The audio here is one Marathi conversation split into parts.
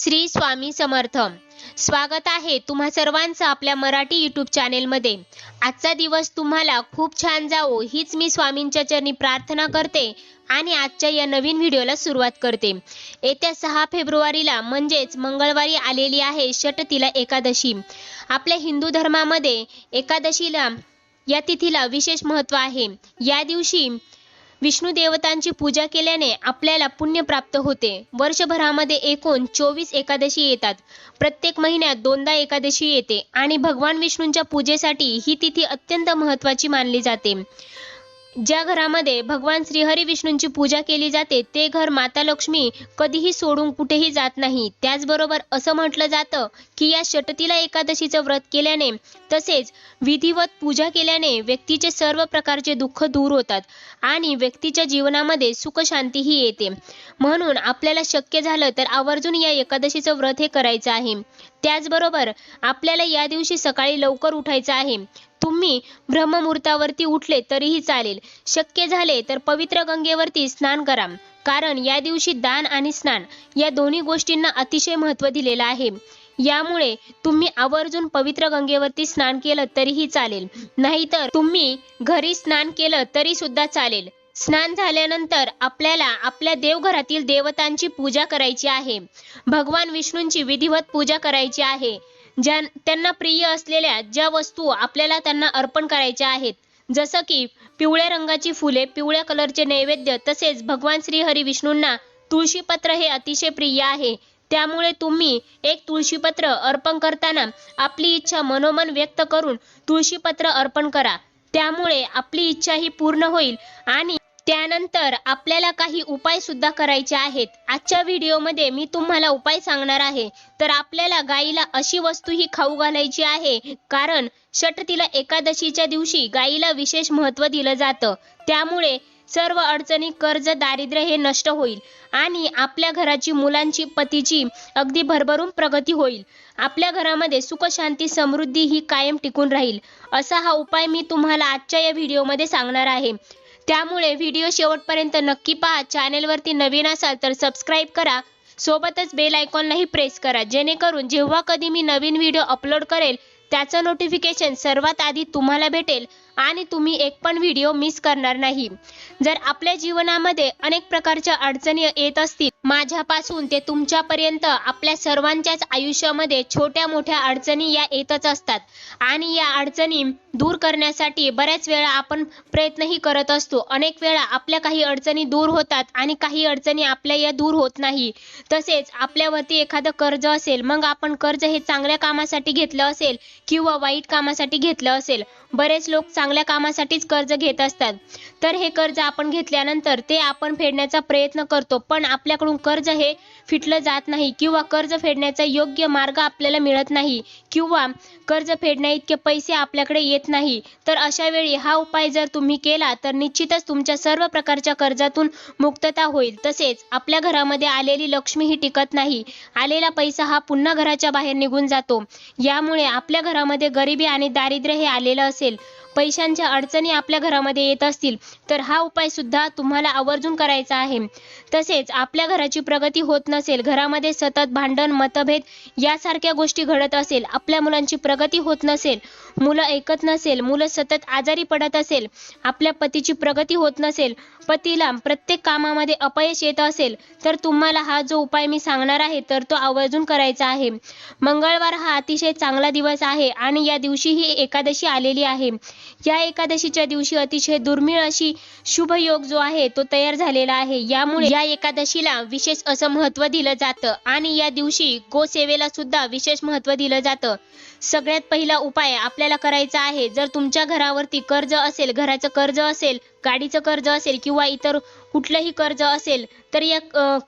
श्री स्वामी समर्थ. स्वागत आहे तुम्हा सर्वांचं आपल्या मराठी यूट्यूब चॅनेलमध्ये आजचा दिवस तुम्हाला खूप छान जावो हीच मी स्वामींच्या चरणी प्रार्थना करते आणि आजच्या या नवीन व्हिडिओला सुरुवात करते. येत्या सहा फेब्रुवारीला म्हणजेच मंगळवारी आलेली आहे षटतिला एकादशी. आपल्या हिंदू धर्मामध्ये एकादशीला या तिथीला विशेष महत्त्व आहे. या दिवशी विष्णू देवतांची पूजा केल्याने आपल्याला पुण्य प्राप्त होते. वर्षभरामध्ये एकूण चोवीस एकादशी येतात. प्रत्येक महिन्यात दोनदा एकादशी येते आणि भगवान विष्णूंच्या पूजेसाठी ही तिथी अत्यंत महत्त्वाची मानली जाते. ज्या घरामध्ये भगवान श्रीहरी विष्णूंची पूजा केली जाते ते घर माता लक्ष्मी कधीही सोडून कुठेही जात नाही. त्याचबरोबर असं म्हटलं जातं की या षटतीला एकादशीचं व्रत केल्याने तसेच विधिवत पूजा केल्याने व्यक्तीचे सर्व प्रकारचे दुःख दूर होतात आणि व्यक्तीच्या जीवनामध्ये सुख शांतीही येते. म्हणून आपल्याला शक्य झालं तर आवर्जून या एकादशीचं व्रत हे करायचं आहे. त्याचबरोबर आपल्याला या दिवशी सकाळी लवकर उठायचं आहे. तुम्ही ब्रह्ममुहूर्तावरती उठले तरीही चालेल. शक्य झाले तर पवित्र गंगेवरती स्नान करा. कारण या दिवशी दान आणि स्नान या दोन्ही गोष्टींना अतिशय महत्त्व दिलेलं आहे. यामुळे तुम्ही आवर्जून पवित्र गंगेवरती स्नान केलं तरीही चालेल. नाहीतर तुम्ही घरी स्नान केलं तरी सुद्धा चालेल. स्नान झाल्यानंतर आपल्याला आपल्या देवघरातील देवतांची पूजा करायची आहे. भगवान विष्णूंची विधिवत पूजा करायची आहे. ज्या त्यांना प्रिय असलेल्या ज्या वस्तू आपल्याला त्यांना अर्पण करायच्या आहेत जसं की पिवळ्या रंगाची फुले पिवळ्या कलरचे नैवेद्य तसेच भगवान श्री हरी विष्णूंना तुळशीपत्र हे अतिशय प्रिय आहे. त्यामुळे तुम्ही एक तुळशीपत्र अर्पण करताना आपली इच्छा मनोमन व्यक्त करून तुळशीपत्र अर्पण करा. त्यामुळे आपली इच्छा ही पूर्ण होईल आणि त्यानंतर आपल्याला काही उपाय सुद्धा करायचे आहेत. आजच्या व्हिडिओमध्ये मी तुम्हाला उपाय सांगणार आहे. तर आपल्याला गाईला अशी वस्तू ही खाऊ घालायची आहे. कारण षटतीला एकादशीच्या दिवशी गाईला विशेष महत्त्व दिलं जातं. त्यामुळे सर्व अडचणी कर्ज दारिद्र्य हे नष्ट होईल. आणि आपल्या घराची मुलांची पतीची अगदी भरभरून प्रगती होईल. आपल्या घरामध्ये सुख शांती समृद्धी ही कायम टिकून राहील. असा हा उपाय मी तुम्हाला आजच्या या व्हिडिओमध्ये सांगणार आहे. त्यामुळे व्हिडिओ शेवटपर्यंत नक्की पहा. चॅनेलवरती नवीन असाल तर सबस्क्राईब करा. सोबतच बेल आयकॉनलाही प्रेस करा. जेणेकरून जेव्हा कधी मी नवीन व्हिडिओ अपलोड करेल त्याचं नोटिफिकेशन सर्वात आधी तुम्हाला भेटेल. आणि तुम्ही एक पण व्हिडिओ मिस करणार नाही. जर आपल्या जीवनामध्ये अनेक प्रकारच्या अडचणी येत असतील माझ्यापासून ते तुमच्यापर्यंत आपल्या सर्वांच्याच आयुष्यामध्ये छोट्या मोठ्या अडचणी या येतच असतात. आणि या अडचणी दूर करण्यासाठी बऱ्याच वेळा आपण प्रयत्नही करत असतो. अनेक वेळा आपल्या काही अडचणी दूर होतात आणि काही अडचणी आपल्या या दूर होत नाही. तसेच आपल्यावरती एखादं कर्ज असेल मग आपण कर्ज हे चांगल्या कामासाठी घेतलं असेल किंवा वाईट कामासाठी घेतलं असेल. बरेच लोक चांगल्या कामासाठीच कर्ज घेत असतात. तर हे कर्ज आपण घेतल्यानंतर ते आपण फेडण्याचा प्रयत्न करतो. पण आपल्याकडून कर्ज हे फिटलं जात नाही किंवा कर्ज फेडण्याचा योग्य मार्ग आपल्याला मिळत नाही किंवा कर्ज फेडण्या इतके पैसे आपल्याकडे येत नाही. तर अशा वेळी हा उपाय जर तुम्ही केला तर निश्चितच तुमच्या सर्व प्रकारच्या कर्जातून मुक्तता होईल. तसेच आपल्या घरामध्ये आलेली लक्ष्मी ही टिकत नाही. आलेला पैसा हा पुन्हा घराच्या बाहेर निघून जातो. यामुळे आपल्या घरामध्ये गरिबी आणि दारिद्र्य हे आलेलं असेल. पैशांच्या अडचणी आपल्या घरामध्ये येत असतील तर हा उपाय सुद्धा तुम्हाला आवर्जून करायचा आहे. तसेच आपल्या घराची प्रगती होत नसेल घरामध्ये सतत भांडण मतभेद यासारख्या गोष्टी घडत असेल आपल्या मुलांची प्रगती होत नसेल मुलं ऐकत नसेल मुलं सतत आजारी पडत असेल आपल्या पतीची प्रगती होत नसेल पतीला प्रत्येक कामामध्ये अपयश येत असेल तर तुम्हाला हा जो उपाय मी सांगणार आहे तर तो आवर्जून करायचा आहे. मंगळवार हा अतिशय चांगला दिवस आहे आणि या दिवशी ही एकादशी आलेली आहे. या एकादशीच्या दिवशी अतिशय दुर्मिळ अशी शुभ योग जो आहे तो तयार झालेला आहे. यामुळे या एकादशीला विशेष असं महत्त्व दिलं जातं आणि या दिवशी गोसेवेला सुद्धा विशेष महत्त्व दिलं जातं. सगळ्यात पहिला उपाय आपल्याला करायचा आहे जर तुमच्या घरावरती कर्ज असेल घराचं कर्ज असेल गाडीचं कर्ज असेल किंवा इतर कुठलंही कर्ज असेल तर या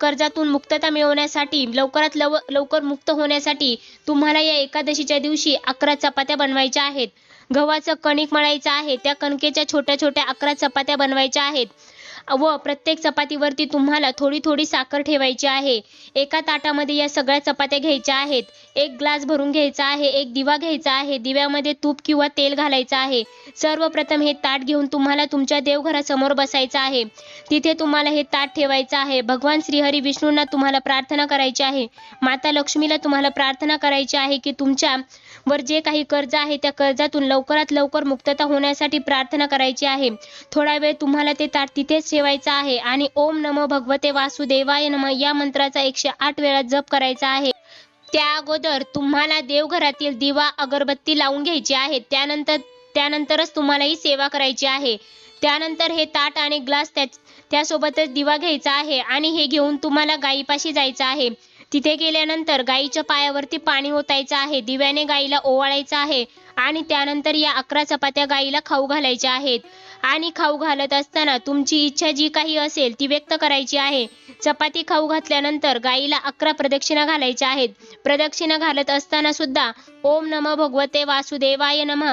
कर्जातून मुक्तता मिळवण्यासाठी लवकरात लव लवकर मुक्त होण्यासाठी तुम्हाला या एकादशीच्या दिवशी अकरा चपात्या बनवायच्या आहेत. गव्हाचं कणिक मळायचं आहे त्या कणकेच्या छोट्या छोट्या अकरा चपात्या बनवायच्या आहेत. व प्रत्येक चपातीवरती तुम्हाला थोडी थोडी साखर ठेवायची आहे. एका ताटामध्ये या सगळ्या चपात्या घ्यायच्या आहेत. एक ग्लास भरून घ्यायचा आहे एक दिवा घ्यायचा आहे दिव्यामध्ये तूप किंवा तेल घालायचं आहे. सर्वप्रथम हे ताट घेऊन तुम्हाला तुमच्या देवघरासमोर बसायचं आहे. तिथे तुम्हाला हे ताट ठेवायचं आहे. भगवान श्रीहरी विष्णूंना तुम्हाला प्रार्थना करायची आहे. माता लक्ष्मीला तुम्हाला प्रार्थना करायची आहे की तुमच्या वर जे काही कर्ज आहे त्या कर्जातून लवकरात लवकर मुक्तता होण्यासाठी प्रार्थना करायची आहे. थोडा वेळ तुम्हाला ते ताट तिथेच ठेवायचं आहे आणि ओम नमो भगवते वासुदेवाय नम या मंत्राचा एकशे आठ वेळा जप करायचा आहे. त्या अगोदर तुम्हाला देवघरातील दिवा अगरबत्ती लावून घ्यायची आहे. त्यानंतर त्यानंतरच तुम्हाला ही सेवा करायची आहे. त्यानंतर हे ताट आणि ग्लास त्या त्यासोबतच दिवा घ्यायचा आहे आणि हे घेऊन तुम्हाला गायीपाशी जायचं आहे. तिथे गेल्यानंतर गाईच्या पायावरती पाणी ओतायचं आहे. दिव्याने गाईला ओवाळायचं आहे आणि त्यानंतर या अकरा चपात्या गाईला खाऊ घालायच्या आहेत. आणि खाऊ घालत असताना तुमची इच्छा जी काही असेल ती व्यक्त करायची आहे. चपाती खाऊ घातल्यानंतर गाईला अकरा प्रदक्षिणा घालायच्या आहेत. प्रदक्षिणा घालत असताना सुद्धा ओम नम भगवते वासुदेवाय नम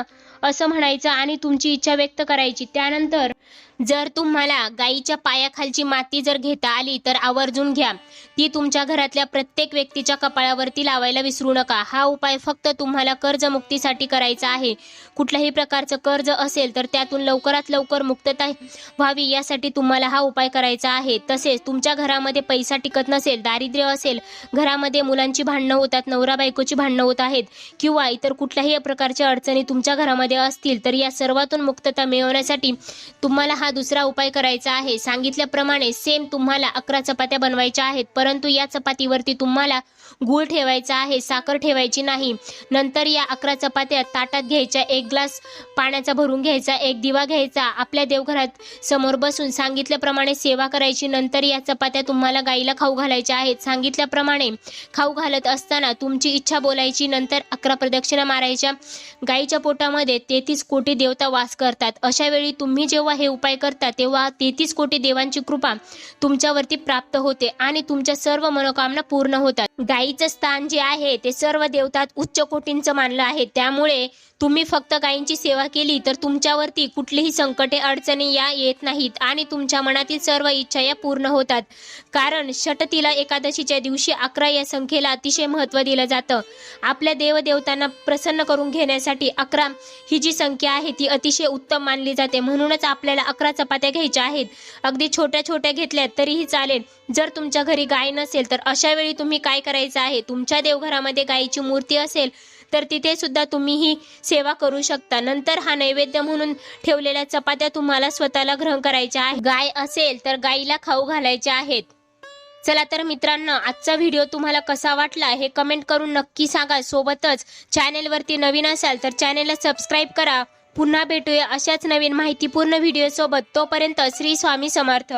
असं म्हणायचं आणि तुमची इच्छा व्यक्त करायची. त्यानंतर जर तुम्हाला गाईच्या पायाखालची माती जर घेता आली तर आवर्जून घ्या. ती तुमच्या घरातल्या प्रत्येक व्यक्तीच्या कपाळावरती लावायला विसरू नका. हा उपाय फक्त तुम्हाला कर्जमुक्तीसाठी करायचा आहे. कुठल्याही प्रकारचं कर्ज असेल तर त्यातून लवकरात लवकर मुक्तता व्हावी यासाठी तुम्हाला हा उपाय करायचा आहे. तसेच तुमच्या घरामध्ये पैसा टिकत नसेल दारिद्र्य असेल घरामध्ये मुलांची भांडणं होतात नवरा बायकोची भांडणं होत आहेत किंवा इतर कुठल्याही प्रकारच्या अडचणी तुमच्या घरामध्ये असतील तर या सर्वातून मुक्तता मिळवण्यासाठी तुम्हाला हा दुसरा उपाय करायचा आहे. सांगितल्याप्रमाणे सेम तुम्हाला अकरा चपात्या बनवायच्या आहेत. परंतु या चपातीवरती तुम्हाला गूळ ठेवायचा आहे साखर ठेवायची नाही. नंतर या अकरा चपात्या ताटात घ्यायच्या एक ग्लास पाण्याचा भरून घ्यायचा एक दिवा घ्यायचा आपल्या देवघरात समोर बसून सांगितल्याप्रमाणे सेवा करायची. नंतर या चपात्या तुम्हाला गाईला खाऊ घालायच्या आहेत. सांगितल्याप्रमाणे खाऊ घालत असताना तुमची इच्छा बोलायची. नंतर अकरा प्रदक्षिणा मारायच्या. गाईच्या पोटामध्ये तेहतीस कोटी देवता वास करतात. अशा वेळी तुम्ही जेव्हा हे उपाय करता तेव्हा तेहतीस कोटी देवांची कृपा तुमच्यावरती प्राप्त होते आणि तुमच्या सर्व मनोकामना पूर्ण होतात. गाईचं स्थान जे आहे ते सर्व देवतात उच्च कोटींचं मानलं आहे. त्यामुळे तुम्ही फक्त गायींची सेवा केली तर तुमच्यावरती कुठलीही संकटे अडचणी या येत नाहीत आणि तुमच्या मनातील सर्व इच्छा या पूर्ण होतात. कारण षटतीला एकादशीच्या दिवशी अकरा या संख्येला अतिशय महत्त्व दिलं जातं. आपल्या देवदेवतांना प्रसन्न करून घेण्यासाठी अकरा ही जी संख्या आहे ती अतिशय उत्तम मानली जाते. म्हणूनच आपल्याला अकरा चपात्या घ्यायच्या आहेत. अगदी छोट्या छोट्या घेतल्या तरीही चालेल. जर तुमच्या घरी गाय नसेल तर अशा वेळी तुम्ही काय करायचं आहे? तुमच्या देवघरामध्ये गायीची मूर्ती असेल तर तिथे सुद्धा तुम्ही ही सेवा करू शकता. नंतर हा नैवेद्य म्हणून ठेवलेल्या चपात्या तुम्हाला स्वतःला ग्रहण करायच्या आहे गाय असेल तर गाईला खाऊ घालायच्या आहेत. चला तर मित्रांनो आजचा व्हिडिओ तुम्हाला कसा वाटला हे कमेंट करून नक्की सांगा. सोबतच चॅनेलवरती नवीन असाल तर चॅनेलला सबस्क्राईब करा. पुन्हा भेटूया अशाच नवीन माहितीपूर्ण व्हिडिओसोबत. तोपर्यंत श्री स्वामी समर्थ.